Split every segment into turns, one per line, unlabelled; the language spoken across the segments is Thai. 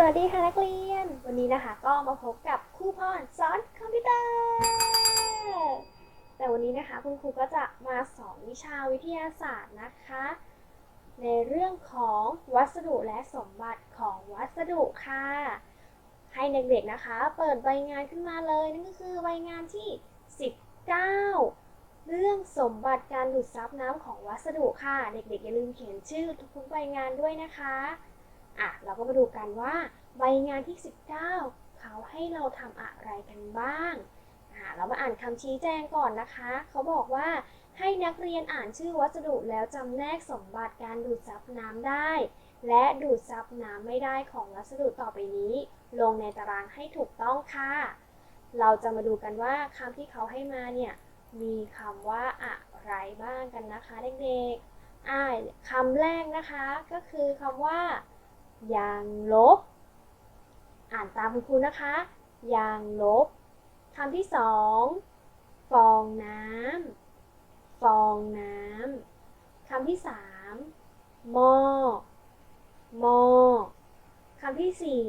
สวัสดีค่ะนักเรียน วันนี้นะคะก็มาพบกับครูพรสอนคอมพิวเตอร์ แต่วันนี้นะคะคุณครูก็จะมาสอนวิชาวิทยาศาสตร์นะคะ ในเรื่องของวัสดุและสมบัติของวัสดุค่ะ ให้เด็กๆนะคะ เปิดใบงานขึ้นมาเลยนั่นก็คือใบงานที่ 19 เรื่องสมบัติการดูดซับน้ำของวัสดุค่ะ เด็กๆอย่าลืมเขียนชื่อทุกๆใบงานด้วยนะคะ อะเราก็มาดูกันว่าใบงานที่ 19 เขาให้เราทำอะไรกันบ้างอะเรามาอ่านคำชี้แจงก่อนนะคะ เขาบอกว่าให้นักเรียนอ่านชื่อวัสดุแล้วจำแนกสมบัติการดูดซับน้ำได้ และดูดซับน้ำไม่ได้ของวัสดุต่อไปนี้ ลงในตารางให้ถูกต้องค่ะ เราจะมาดูกันว่าคำที่เขาให้มาเนี่ยมีคำว่าอะไรบ้างกันนะคะเด็กๆอ่าคำแรกนะคะก็คือคำว่า ยางลบ อ่านตามคุณครูนะคะ ยางลบคำที่สองฟองน้ำฟองน้ำคำที่สามหม้อหม้อคำที่สี่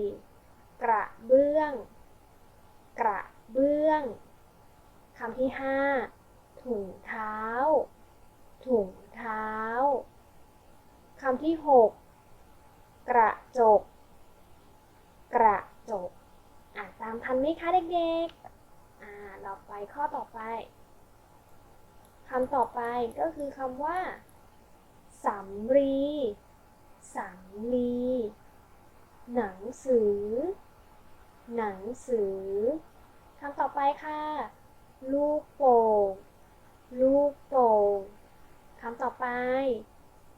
กระเบื้อง กระเบื้องคำที่ห้าถุงเท้า ถุงเท้าคำที่หก กระจก กระจก อ่านตามทันไหมคะเด็กๆ อ่าเราไปข้อต่อไปคำต่อไปก็คือคำว่าสำลีสำลีหนังสือ หนังสือคำต่อไปค่ะ ลูกโป่ง ลูกโป่ง คำต่อไป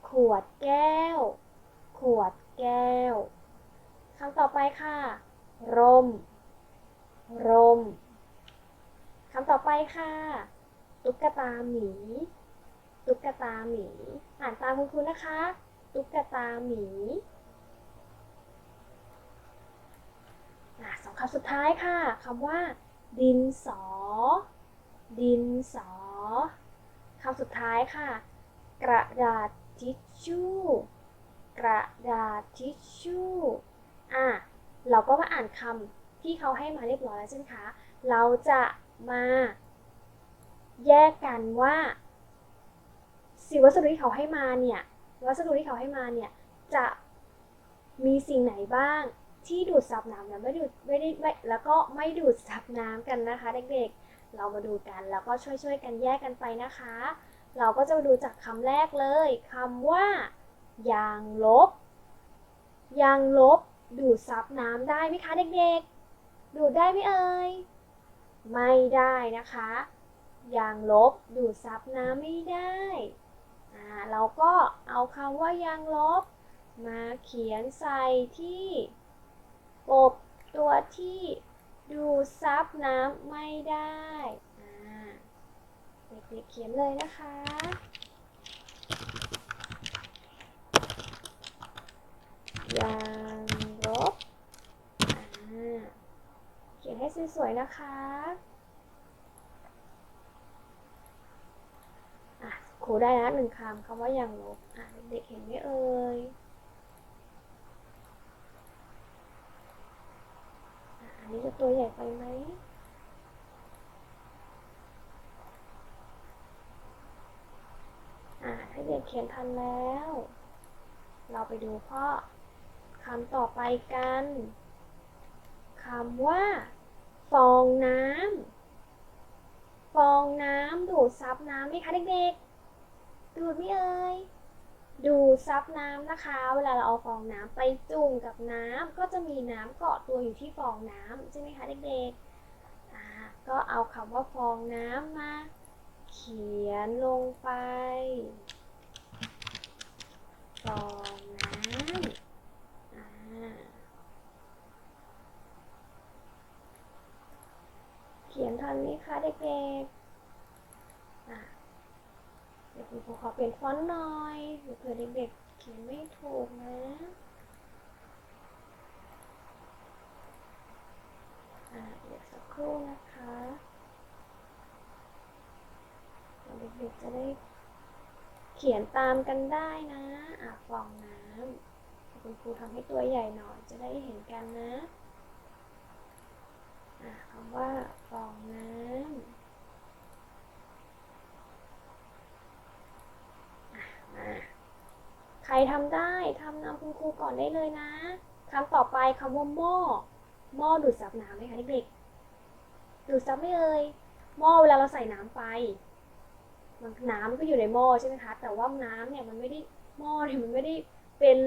ขวดแก้ว ขวดแก้ว คำต่อไปค่ะ ร่ม ร่ม ค่ะ ตุ๊กตาหมี ตุ๊กตาหมี อ่านตามคุณครูนะคะ ตุ๊กตาหมีสองคำสุดท้ายค่ะคำว่า ดินสอ ดินสอคำสุดท้ายค่ะ กระดาษทิชชู่ กระดาษทิชชู่ อะ เราก็มาอ่านคำที่เขาให้มาเรียบร้อยแล้วใช่ไหมคะ เราจะมา แยกกันว่าสิ่งวัสดุที่เขาให้มาเนี่ยวัสดุที่เขาให้มาเนี่ยจะมีสิ่งไหนบ้างที่ดูดซับน้ำและไม่ดูดไม่ได้ไม่แล้วก็ไม่ดูดซับน้ำกันนะคะ เด็กๆ เรามาดูกันแล้วก็ช่วยๆกันแยกกันไปนะคะ เราก็จะมาดูจากคำแรกเลยคำว่ายางลบ ยางลบ ดูดซับน้ำได้ไหมคะเด็กๆ ดูดได้ไหมเอ่ยไม่ได้นะคะ ยางลบ ดูดซับน้ำไม่ได้อ่าเราก็เอาคำว่ายางลบ มาเขียนใส่ที่กบตัวที่ดูดซับน้ำไม่ได้อ่าเด็กๆเขียนเลยนะคะยางลบเขียนให้สวยๆนะคะ อะค รูได้นะหนึ่งคำคำว่ายางลบอะเด็กๆเห็นไหมเอ่ยอันนี้จะตัวใหญ่ไปไหมอะถ้าเด็กเขียนทันแล้ว เราไปดูข้อคำต่อไปกันคำว่า ฟองน้ำฟองน้ำดูดซับน้ำไหมคะเด็กๆ ดูดไหมเอ่ยดูซับน้ำนะคะ เวลาเราเอาฟองน้ำไปจุ่มกับน้ำก็จะมีน้ำเกาะตัวอยู่ที่ฟองน้ำใช่ไหมคะเด็กๆอ่าก็เอาคำว่าฟองน้ำมา เขียนลงไป ฟองน้ำอ่าเขียนทันไหมคะเด็กๆ ครูขอเปลี่ยนฟอนต์หน่อยเผื่อเด็กๆเขียนไม่ถูกนะอะเดี๋ยวสักครู่นะคะเดี๋ยวเด็กๆจะได้เขียนตามกันได้นะอะฟองน้ำคุณครูทำให้ตัวใหญ่หน่อยจะได้เห็นกันนะอะคำว่าฟองน้ำอะมาใค รทำได้ทำนำคุณครูก่อนได้เลยนะคำต่อไปคำว่าหม้อหม้อดูดซับน้ำไหมคะเด็กๆดูดซับไม่เอ่ยหม้อเวลาเราใส่น้ำไปมันน้ำก็อยู่ในหม้อใช่ไหมคะแต่ว่าน้ำเนี่ยมันไม่ได้หม้อเนี่ยมันไม่ได้เป็น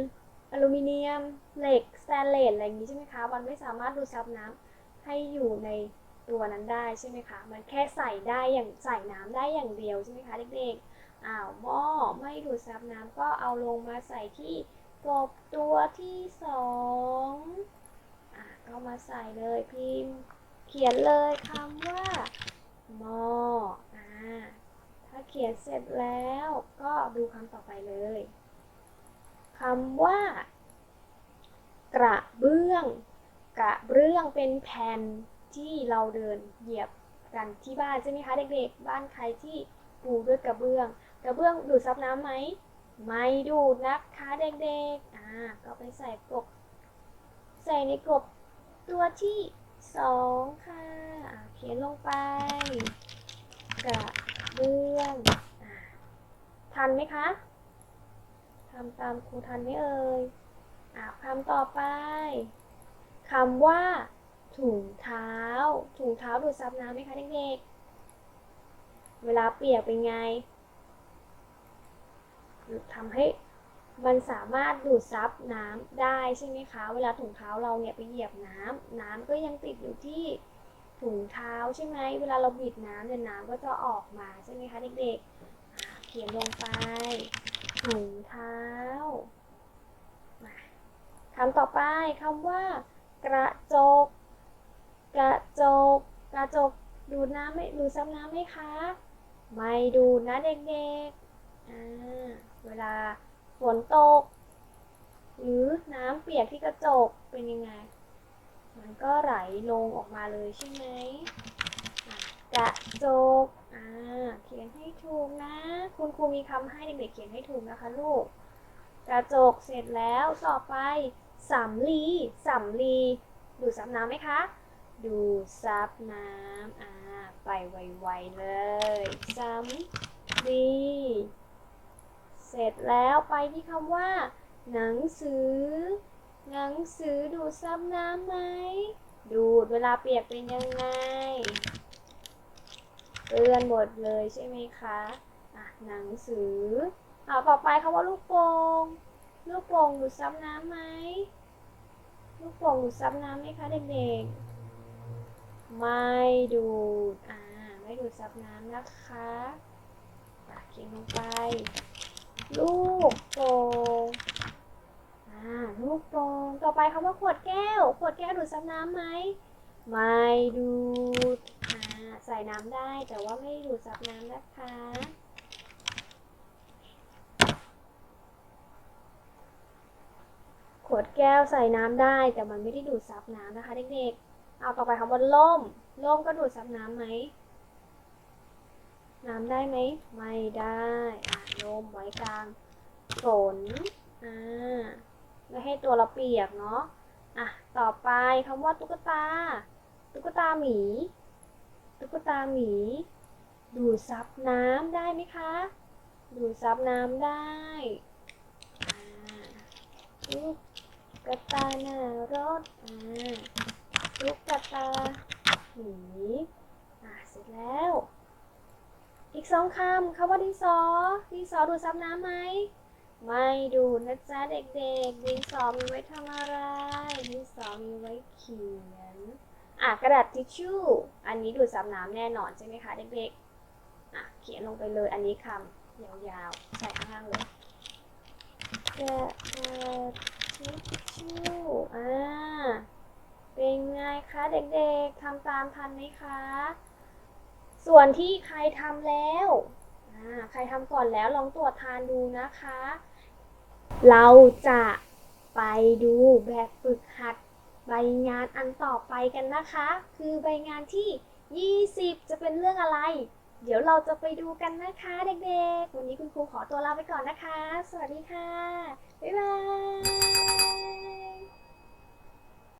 อลูมิเนียมเหล็กสแตนเลสอะไรอย่างนี้ใช่ไหมคะ มันไม่สามารถดูดซับน้ำให้อยู่ในตัวนั้นได้ใช่ไหมคะ มันแค่ใส่ได้อย่างใส่น้ำได้อย่างเดียวใช่ไหมคะเด็กๆ อ้าวหม้อไม่ดูดซับน้ำก็เอาลงมาใส่ที่กบตัวที่สองอะก็มาใส่เลยพิมพ์เขียนเลยคำว่าหม้ออ่าถ้าเขียนเสร็จแล้วก็ดูคำต่อไปเลยคำว่า กระเบื้อง กระเบื้องเป็นแผ่นที่เราเดินเหยียบกันที่บ้านใช่ไหมคะเด็กๆ บ้านใครที่ปูด้วยกระเบื้อง กระเบื้องดูดซับน้ำไหมไม่ดูดนะคะเด็กๆ อ่า ก็ไปใส่กบ ใส่ในกบตัวที่สองค่ะ อ่า เขียนลงไป กระเบื้องอ่าทันไหมคะทำตามครูทันไหมเอ่ย อ่าคำต่อไปคำว่า ถุงเท้า ถุงเท้าดูดซับน้ำไหมคะเด็กๆ เวลาเปียกเป็นไง ทำให้มันสามารถดูดซับน้ำได้ใช่ไหมคะ เวลาถุงเท้าเราเนี่ยไปเหยียบน้ำน้ำก็ยังติดอยู่ที่ถุงเท้าใช่ไหม เวลาเราบีบน้ำเนี่ยน้ำก็จะออกมาใช่ไหมคะเด็กๆ เขียนลงไป ถุงเท้าคำต่อไปคำว่า กระจก กระจก กระจกดูดน้ำไม่ดูดซับน้ำไหมคะ ไม่ดูดนะเด็กๆ เวลาฝนตก หรือน้ำเปียกที่กระจกเป็นยังไง มันก็ไหลลงออกมาเลยใช่ไหมกระจกอ่าเขียนให้ถูกนะ คุณครูมีคำให้เด็กๆเขียนให้ถูกนะคะลูก กระจกเสร็จแล้วต่อไปสำลีสำลีดูดซับน้ำไหมคะ ดูดซับน้ำอ่าไปไวๆเลยสำลี เสร็จแล้วไปที่คำว่า หนังสือ หนังสือดูดซับน้ำไหม ดูดเวลาเปียกเป็นยังไงเปื้อนหมดเลยใช่ไหมคะอะหนังสือเอาต่อไปคำว่าลูกโป่งลูกโป่งดูดซับน้ำไหมลูกโป่งดูดซับน้ำไหมคะเด็กๆ ไม่ดูด อ่า ไม่ดูดซับน้ำนะคะอะเขียนลงไป ลูกโป่งอ่าลูกโป่งต่อไปคำว่าขวดแก้ว ขวดแก้วดูดซับน้ำไหมไม่ดูดอ่าใส่น้ำได้แต่ว่าไม่ดูดซับน้ำนะคะขวดแก้วใส่น้ำได้แต่มันไม่ได้ดูดซับน้ำนะคะเด็กๆ เอาต่อไปคำว่าล่ม ล่มก็ดูดซับน้ำไหมน้ำได้ไหม ไม่ได้ อะลมไว้กลางฝนอ่าไม่ให้ตัวเราเปียกเนาะอะต่อไปคำว่าตุ๊กตา ตุ๊กตาหมี ตุ๊กตาหมี ดูดซับน้ำได้ไหมคะ ดูดซับน้ำได้อ่าตุ๊กตาหน้ารถอ่าตุ๊กตาหมี อ่า เสร็จแล้ว อีก สองคำคำว่าดินสอดินสอดูดซับน้ำไหมไม่ดูดนะจ๊ะเด็กๆดินสอมีไว้ทำอะไรดินสอมีไว้เขียนอะกระดาษทิชชู่ อันนี้ดูดซับน้ำแน่นอนใช่ไหมคะเด็กๆอะเขียนลงไปเลยอันนี้คำยาวๆใส่ข้างล่างเลยกระดาษทิชชู่อ่าเป็นไงคะเด็กๆทำตามทันไหมคะ ส่วนที่ใครทำแล้วใครทำก่อนแล้วลองตรวจทานดูนะคะ เราจะไปดูแบบฝึกหัดใบงานอันต่อไปกันนะคะ คือใบงานที่ 20 จะเป็นเรื่องอะไร เดี๋ยวเราจะไปดูกันนะคะเด็กๆ วันนี้คุณครูขอตัวลาไปก่อนนะคะ สวัสดีค่ะ บ๊ายบาย